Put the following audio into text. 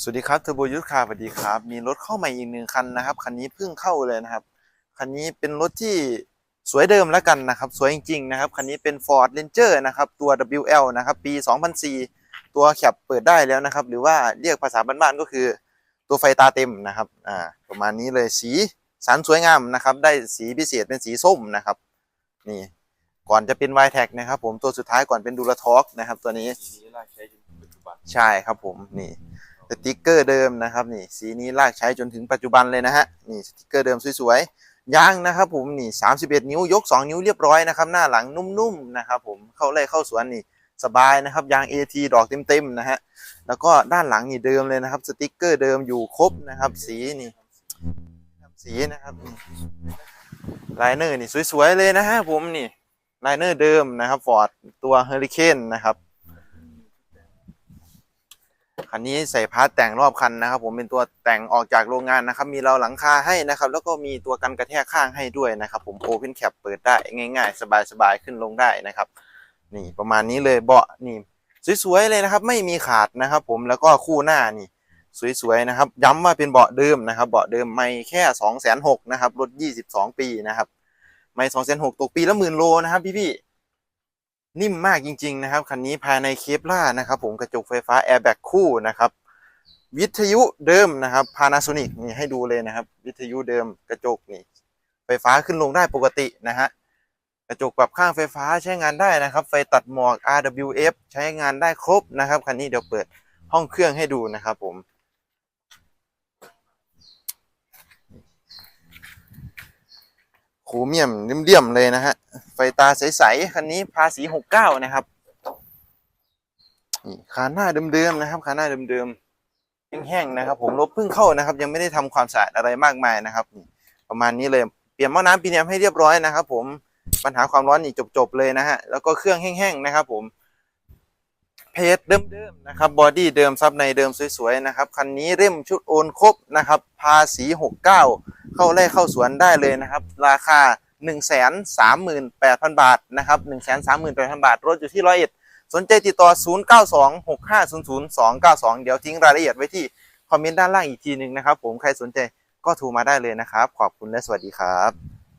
สวัสดีครับเทอร์โบยุทธคาร์สวัสดีครับ มีรถเข้ามาอีกหนึ่งคันนะครับ คันนี้เพิ่งเข้าเลยนะครับ คันนี้เป็นรถที่สวยเดิมแล้วกันนะครับ สวยจริงๆนะครับ คันนี้เป็น Ford Ranger นะครับ ตัว WL นะครับ ปี 2004 ตัวแคปเปิดได้แล้วนะครับ หรือว่าเรียกภาษาบ้านๆก็คือ ตัวไฟตาเต็มนะครับ อ่า ประมาณนี้เลย สีสันสวยงามนะครับ ได้สีพิเศษเป็นสีส้มนะครับ นี่ ก่อนจะเป็น y t e c นะครับผม ตัวสุดท้ายก่อนเป็นดูลทอกนะครับ ตัวนี้ทีนี้ลากใช้จนถึงปัจจุบันใช่ครับผม นี่ สติกเกอร์เดิมนะครับนี่สีนี้ลากใช้จนถึงปัจจุบันเลยนะฮะนี่สติกเกอร์เดิมสวยๆยางนะครับผมนี่ 31 นิ้วยก 2 นิ้วเรียบร้อยนะครับหน้าหลังนุ่มๆนะครับผมเข้าไล่เข้าสวนนี่สบายนะครับยาง AT ดอกเต็มๆนะฮะแล้วก็ด้านหลังนี่เดิมเลยนะครับ สติกเกอร์เดิมอยู่ครบนะครับ สีนี่สีนะครับนี่ลายเนอร์นี่สวยๆเลยนะฮะผมนี่ลายเนอร์เดิมนะครับฟอร์ดตัวเฮอริเคนนะครับ คันนี้ใส่พาร์ทแต่งรอบคันนะครับ ผมเป็นตัวแต่งออกจากโรงงานนะครับ มีเราหลังคาให้นะครับ แล้วก็มีตัวกันกระแทกข้างให้ด้วยนะครับ ผมโอเพนแคปเปิดได้ง่าย ๆ สบายๆขึ้นลงได้นะครับ นี่ประมาณนี้เลยเบาะนี่สวยๆเลยนะครับ ไม่มีขาดนะครับ ผมแล้วก็คู่หน้านี่สวยๆนะครับ ย้ำว่าเป็นเบาะเดิมนะครับ เบาะเดิมไม่แค่สองแสนหกนะครับรถยี่สิบสองปีนะครับ ไม่สองแสนหกตกปีละหมื่นโลนะครับพี่ๆ นิ่มมากจริง ๆ นะครับ คันนี้ภายในเคปล่านะครับ ผมกระจกไฟฟ้าแอร์แบ็กคู่นะครับ วิทยุเดิมนะครับ Panasonic นี่ให้ดูเลยนะครับ วิทยุเดิมกระจกนี่ไฟฟ้าขึ้นลงได้ปกตินะฮะกระจกปรับข้างไฟฟ้าใช้งานได้นะครับ ไฟตัดหมอก RWF ใช้งานได้ครบนะครับคันนี้เดี๋ยวเปิดห้องเครื่องให้ดูนะครับผมโครเมียมเลี่ยมๆเลยนะฮะ ตาใสๆคันนี้ภาษีหกเก้านะครับนี่คาหน้าเดิมๆนะครับคาหน้าเดิมๆแห้งๆนะครับ ผมรถเพิ่งเข้านะครับ ยังไม่ได้ทำความสะอาดอะไรมากมายนะครับประมาณนี้เลยเปลี่ยนหม้อน้ำปีเนียมให้เรียบร้อยนะครับ ผมปัญหาความร้อนนี่จบๆเลยนะฮะแล้วก็เครื่องแห้งๆนะครับ ผมเพจเดิมๆนะครับบอดี้เดิมซับในเดิมสวยๆนะครับคันนี้เร่มชุดโอนครบนะครับ ภาษีหกเก้าเข้าไร่เข้าสวนได้เลยนะครับ ราคา 1 3 8 0 0 0 บาทนะครับ1 3 8 0 0 0 บาท รถอยู่ที่ร้อยเอ็ดสนใจติดต่อ 0 9 2 6 5 0 0 2 9 2 เดี๋ยวทิ้งรายละเอียดไว้ที่คอมเมนต์ด้านล่างอีกทีหนึ่งนะครับผมใครสนใจก็โทรมาได้เลยนะครับ ขอบคุณและสวัสดีครับ